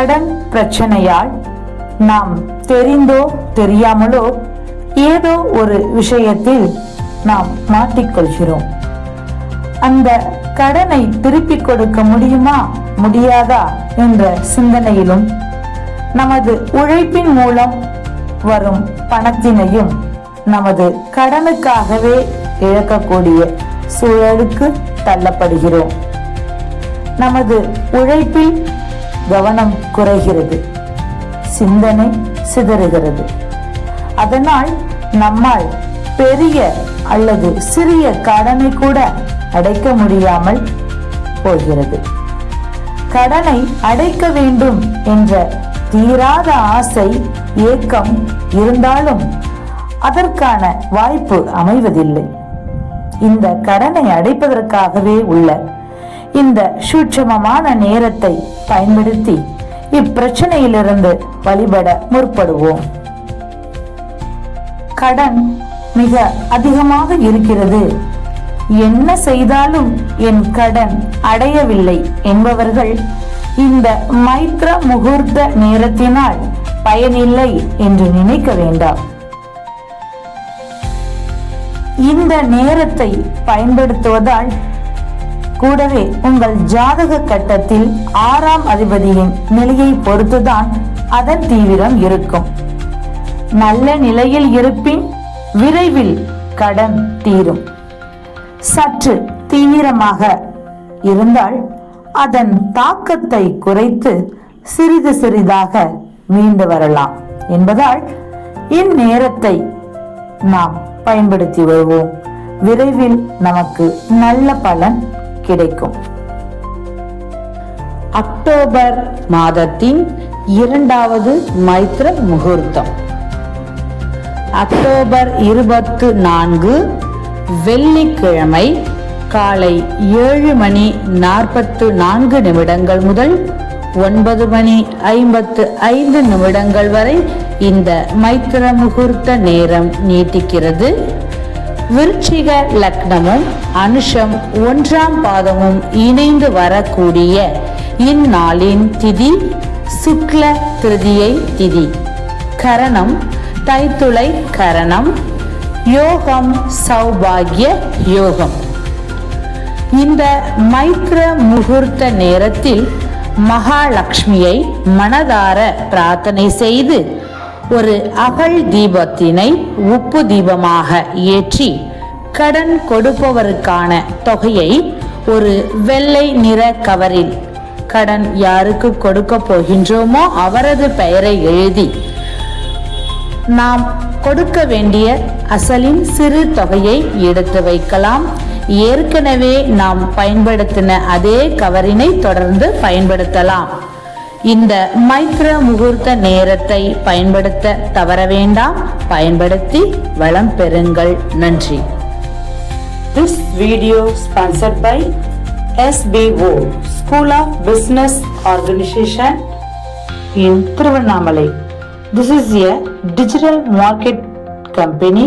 கடன் பிரச்சனையால் நாம் தெரிந்தோ தெரியாமலோ ஏதோ ஒரு விஷயத்தில் நாம் மாட்டிக்கொள்கிறோம். அந்த கடனை திருப்பிக் கொடுக்க முடியுமா முடியாதா என்ற சிந்தனையிலும் நமது உழைப்பின் மூலம் வரும் பணத்தினையும் நமது கடனுக்காகவே இழக்கக்கூடிய சூழலுக்கு தள்ளப்படுகிறோம். நமது உழைப்பில் கவனம் குறைகிறது. சிந்தனை சிதறுகிறது. அதனால் நம்மால் பெரிய அல்லது சிறிய கடனை கூட அடைக்க முடியாமல் போகிறது. கடனை அடைக்க வேண்டும் என்ற தீராத ஆசை ஏக்கம் இருந்தாலும் அதற்கான வாய்ப்பு அமைவதில்லை. இந்த கடனை அடைப்பதற்காகவே உள்ள இந்த சூட்சமமான நேரத்தை பயன்படுத்தி இப்பிரச்சனையிலிருந்து வழிபட முற்படுவோம். கடன் மிக அதிகமாக இருக்கிறது. என்ன செய்தாலும் என் கடன் அடையவில்லை என்பவர்கள் இந்த மைத்ர முகூர்த்த நேரத்தினால் பயனில்லை என்று நினைக்க வேண்டாம். இந்த நேரத்தை பயன்படுத்துவதால் கூடவே உங்கள் ஜாதக கட்டத்தில் ஆறாம் அதிபதியின் நிலையை பொறுத்துதான் அதன் தீவிரம் இருக்கும். நல்ல நிலையில் இருப்பின் விரைவில் கடன் தீரும். சற்று தீவிரமாக இருந்தால் அதன் தாக்கத்தை குறைத்து சிறிது சிறிதாக மீண்டு வரலாம் என்பதால் இந்நேரத்தை நாம் பயன்படுத்தி வருவோம். விரைவில் நமக்கு நல்ல பலன் கிடைக்கும். அக்டோபர் மாதத்தின் இரண்டாவது மைத்ர முகூர்த்தம். அக்டோபர் இருபத்து நான்கு வெள்ளிக்கிழமை காலை ஏழு மணி நாற்பத்து நான்கு நிமிடங்கள் முதல் ஒன்பது மணி ஐம்பத்து ஐந்து நிமிடங்கள் வரை இந்த மைத்திர முகூர்த்த நேரம் நீட்டிக்கிறது. விருச்சிக லக்னமும் அனுஷம் ஒன்றாம் பாதமும் இணைந்து வரக்கூடிய இந்நாளின் திதி சுக்ல திருதியை திதி. கரணம் தைத்துளை கரணம் யோகம் சௌபாகிய யோகம். இந்த மைத்ர முகூர்த்த நேரத்தில் மகாலட்சுமியை மனதார பிரார்த்தனை செய்து ஒரு அகல் தீபத்தினை உப்பு தீபமாக ஏற்றி கடன் கொடுப்பவருக்கான தொகையை ஒரு வெள்ளை நிற கவரில் கடன் யாருக்கு கொடுக்க போகின்றோமோ அவரது பெயரை எழுதி நாம் கொடுக்க வேண்டிய அசலின் சிறு தொகையை எடுத்து வைக்கலாம். ஏற்கனவே நாம் பயன்படுத்தின அதே கவரினை தொடர்ந்து பயன்படுத்தலாம். இந்த மைத்ர முகூர்த்த நேரத்தை பயன்படுத்த தவற வேண்டாம் பயன்படுத்தி வளம் பெறுங்கள் நன்றி this video sponsored by SBO school of business organisation in Tiruvannamalai this is a digital market company